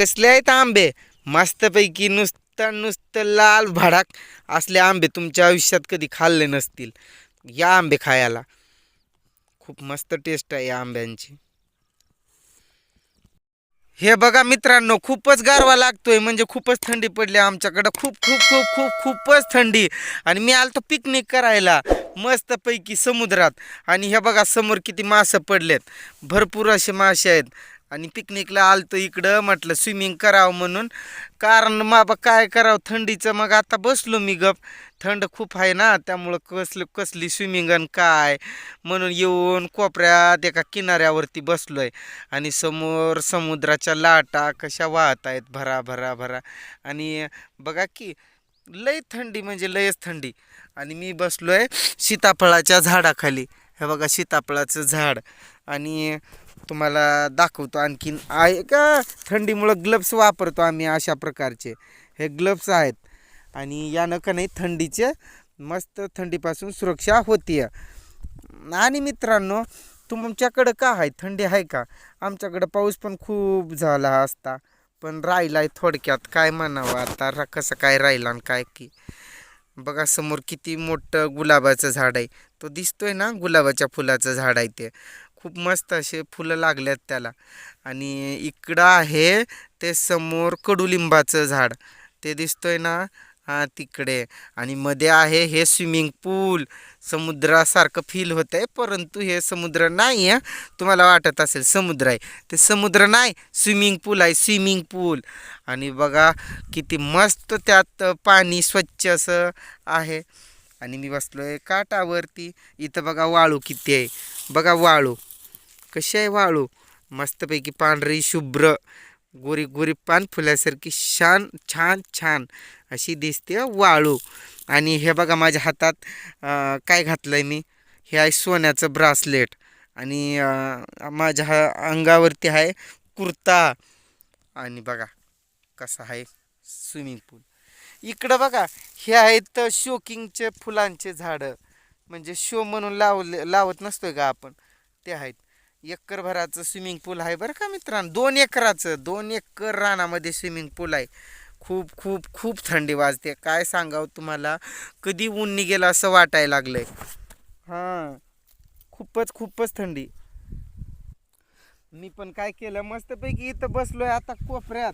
कसले आहेत आंबे? मस्तपैकी नुसतं नुसतं लाल भडाक असले आंबे तुमच्या आयुष्यात कधी खाल्ले नसतील. या आंबे खायला. खूप मस्त टेस्ट आहे या आंब्यांची. हे बघा मित्रांनो खूपच गारवा लागतोय. म्हणजे खूपच थंडी पडली आमच्याकडं. खूप खूप खूप खूप खूपच थंडी. आणि मी आलो पिकनिक करायला. मस्तपैकी समुद्रात. आणि हे बघा समोर किती मासे पडलेत. भरपूर असे मासे आहेत. आणि पिकनिकला आलतो इकडं म्हटलं स्विमिंग करावं म्हणून. कारण बाबा काय करावं थंडीचं मग आता बसलो मी गप. थंड खूप आहे ना त्यामुळं कसलं कसली स्विमिंग आणि काय? म्हणून येऊन कोपऱ्यात एका किनाऱ्यावरती बसलो आहे आणि समोर समुद्राच्या लाटा कशा वाहत आहेत भरा भरा भरा. आणि बघा की लय थंडी म्हणजे लयच थंडी. आणि मी बसलो आहे सीताफळाच्या झाडाखाली. हे बघा सीताफळाचं झाड. आणि तुम्हाला दाखवतो आणखीन. आहे का थंडीमुळं ग्लब्स वापरतो आम्ही अशा प्रकारचे. हे ग्लब्स आहेत. आणि यानं का नाही थंडीचे मस्त थंडीपासून सुरक्षा होती आणि मित्रांनो तुमच्याकडं का आहे? थंडी आहे का? आमच्याकडं पाऊस पण खूप झाला असता. पण राहिला आहे थोडक्यात. काय म्हणावं आता? कसं काय राहिला आणि काय की? बघा समोर किती मोठं गुलाबाचं झाड आहे. तो दिसतोय ना गुलाबाच्या फुलाचं झाड आहे ते. खूप मस्त असे फुलं लागल्यात त्याला. आणि इकडं आहे ते समोर कडुलिंबाचं झाड. ते दिसतोय ना हां तिकडे. आणि मध्ये आहे हे स्विमिंग पूल. समुद्रासारखं फील होत आहे परंतु हे समुद्र नाही आहे तुम्हाला वाटत असेल समुद्र आहे. ते समुद्र नाही स्विमिंग पूल आहे स्विमिंग पूल. आणि बघा किती मस्त त्यात पाणी स्वच्छ असं आहे. आणि मी बसलो आहे काटावरती इथं बघा वाळू किती आहे. बघा वाळू. कशी आहे वाळू? मस्तपैकी पांढरी शुभ्र गोरी गोरी पान फुल्यासारखी शान छान छान अशी दिसते वाळू. आणि हे बघा माझ्या हातात काय घातलं आहे मी? हे आहे सोन्याचं ब्रासलेट. आणि माझ्या हा अंगावरती आहे कुर्ता. आणि बघा कसा आहे स्विमिंग पूल. इकडं बघा हे आहेत शोकिंगचे फुलांचे झाडं. म्हणजे शो म्हणून लावले लावत नसतोय का आपण. ते आहेत. एकरभराचं स्विमिंग पूल आहे बरं का मित्रांनो. दोन एकराचं दोन एकर रानामध्ये स्विमिंग पूल आहे. खूप खूप खूप थंडी वाजते. काय सांगावं तुम्हाला? कधी ऊन निघेल असं वाटायला लागलंय. हां. खूपच खूपच थंडी. मी पण काय केलं? मस्तपैकी इथं बसलोय आता कोपऱ्यात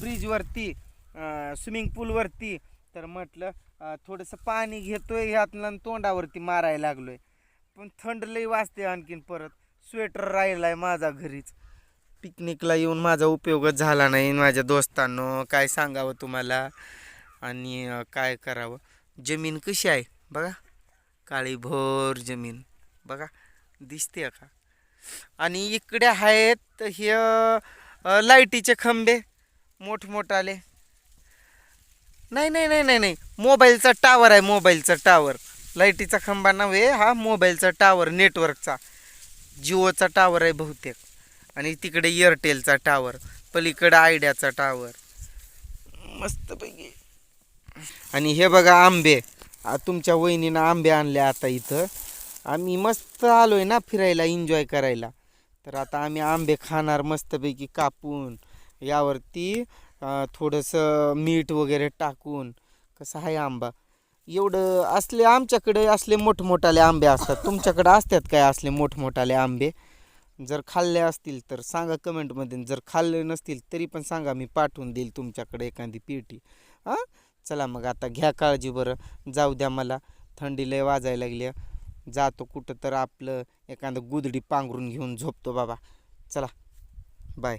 ब्रिजवरती स्विमिंग पूलवरती तर म्हटलं थोडंसं पाणी घेतोय ह्यातलं तोंडावरती मारायला लागलो आहे पण थंड लई वाजते आणखीन परत. स्वेटर राहिला आहे माझा घरीच. पिकनिकला येऊन माझा उपयोगच झाला नाही माझ्या दोस्तांनो. काय सांगावं तुम्हाला? आणि काय करावं? जमीन कशी आहे? बघा. काळी भोर जमीन. बघा. दिसते का? आणि इकडे आहेत हे लाईटीचे खंबे. मोठमोठाले. नाही नाही नाही नाही नाही. मोबाईलचा टावर आहे मोबाईलचा टावर लाईटीचा खंबा नव्हे हा मोबाईलचा टावर नेटवर्कचा जिओचा टावर आहे बहुतेक. आणि तिकडे एअरटेलचा टावर पलीकडे आयडियाचा टावर मस्तपैकी. आणि हे बघा आंबे. तुमच्या वहिनीनं आंबे आणले आता इथं. आम्ही मस्त आलोय ना फिरायला एन्जॉय करायला. तर आता आम्ही आंबे खाणार मस्तपैकी कापून. यावरती थोडंसं मीठ वगैरे टाकून कसं आहे आंबा? एवढं असले आमच्याकडे असले मोठमोठाले आंबे असतात. तुमच्याकडे असतात काय असले मोठमोठाले आंबे? जर खाल्ले असतील तर सांगा कमेंटमध्ये जर खाल्ले नसतील तरी पण सांगा मी पाठवून देईल तुमच्याकडे एखादी पेटी. हां चला मग आता घ्या काळजी बरं. जाऊ द्या मला. थंडी लय वाजायला लागली. जातो कुठं तर आपलं एखादं गुदडी पांघरून घेऊन झोपतो बाबा. चला. बाय.